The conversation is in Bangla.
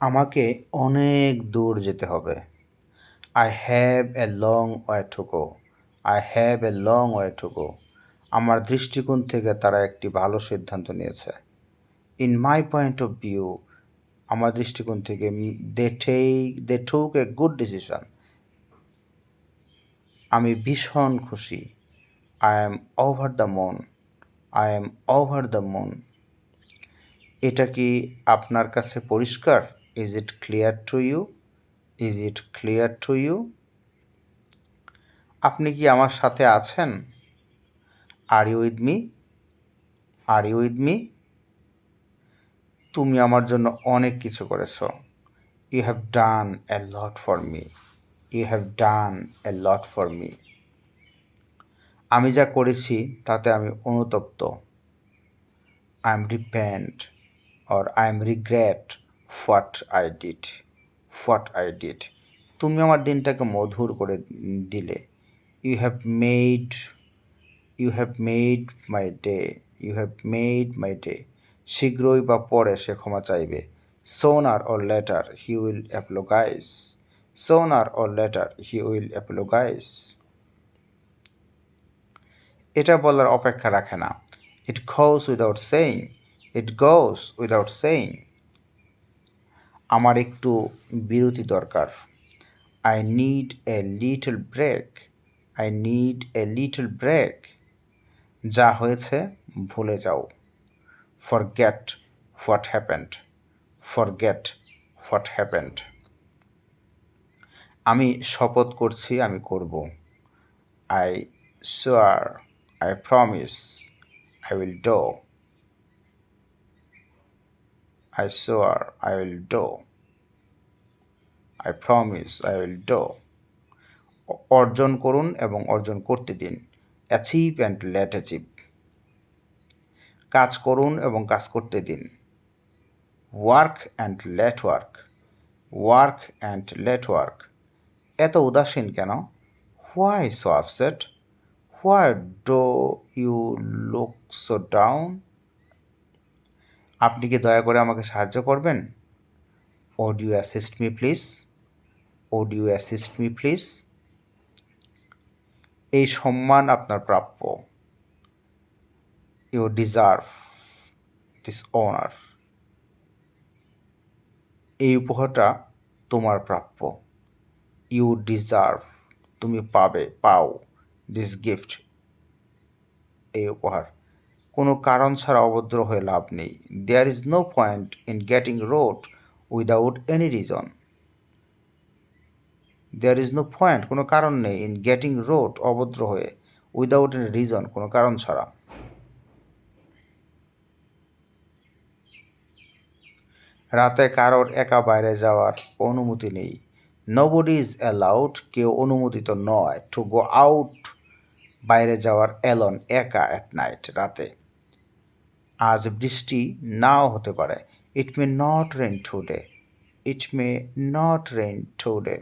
আমাকে অনেক দূর যেতে হবে। I have a long way to go I have a long way to go আমার দৃষ্টিকোণ থেকে তারা একটি ভালো সিদ্ধান্ত নিয়েছে। In my point of view আমার দৃষ্টিকোণ থেকে they take they took a good decision আমি ভীষণ খুশি। I am over the moon I am over the moon এটা কি আপনার কাছে পরিষ্কার? Is it clear to you is it clear to you আপনি কি আমার সাথে আছেন? Are you with me are you with me তুমি আমার জন্য অনেক কিছু করেছ। You have done a lot for me you have done a lot for me আমি যা করেছি, তাতে আমি অনুতপ্ত। I am repent or I am regret what I did what I did তুমি আমার দিনটাকে মধুর করে দিলে। You have made you have made my day you have made my day শীঘ্রই বা পরে সে ক্ষমা চাইবে। Sooner or later he will apologise sooner or later he will apologise এটা বলার অপেক্ষা রাখে না। It goes without saying it goes without saying আমার একটু বিরতি দরকার। I need a little break I need a little break যা হয়েছে, ভুলে যাও। Forget what happened forget what happened আমি শপথ করছি, আমি করব। I swear I promise I will do I swear I will do I promise I will do অর্জন করুন এবং অর্জন করতে দিন। অ্যাচিভ অ্যান্ড লেট অ্যাচিভ কাজ করুন এবং কাজ করতে দিন। Work and let work work and let work এত উদাসীন কেন? Why so upset why do you look so down আপনি কি দয়া করে আমাকে সাহায্য করবেন? Would you assist me please would you assist me please এই সম্মান আপনার প্রাপ্য। ইউ ডিজার্ভ দিস অনার এই উপহারটা তোমার প্রাপ্য। ইউ ডিজার্ভ তুমি পাবে, পাও দিস গিফট এই উপহার। কোনো কারণ ছাড়া অভদ্র হয়ে লাভ নেই। There is no point in getting rude without any reason there is no point কোনো কারণ নেই ইন গেটিং রোড অভদ্র হয়ে উইদাউট এনি রিজন কোনো কারণ ছাড়া। রাতে কারোর একা বাইরে যাওয়ার অনুমতি নেই। নোবডি ইজ অ্যালাউড কেউ অনুমোদিত নয় টু গো আউট বাইরে যাওয়ার অ্যালন একা অ্যাট নাইট রাতে। আজ বৃষ্টি নাও হতে পারে it may not rain today it may not rain today